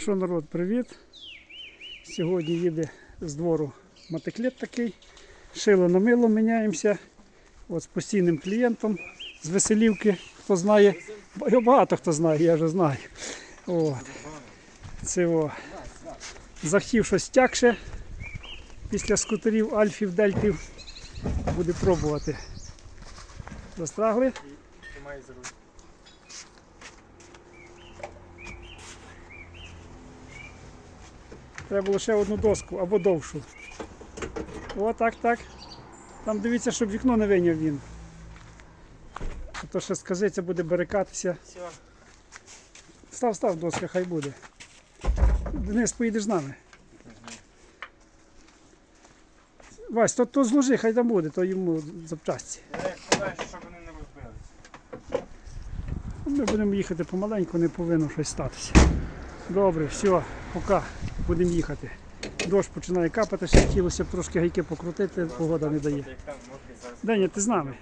Що народ, привіт. Сьогодні їде з двору мотоклет такий. Шило на мило міняємося. От з постійним клієнтом з Веселівки, хто знає. Бо- Багато хто знає, я вже знаю. От. Це о. Захотів щось тягше після скутерів, альфів, дельтів. Буде пробувати. Застрагли? Тримай за руль. Треба було ще одну доску або довшу. О, так, так. Там дивіться, щоб вікно не вийняв він. А то ще сказиться, буде барикатися. Все. Став, став, доска, хай буде. Денис, поїдеш з нами. Вась, то, то зложи, хай там буде, то йому запчасті. Я як подальше, щоб вони не розбилися. Ми будемо їхати помаленьку, не повинно щось статися. Добре, все, пока. Будемо їхати. Дощ починає капати, ще хотілося б трошки гайки покрутити, погода не дає. Деня, ти з нами?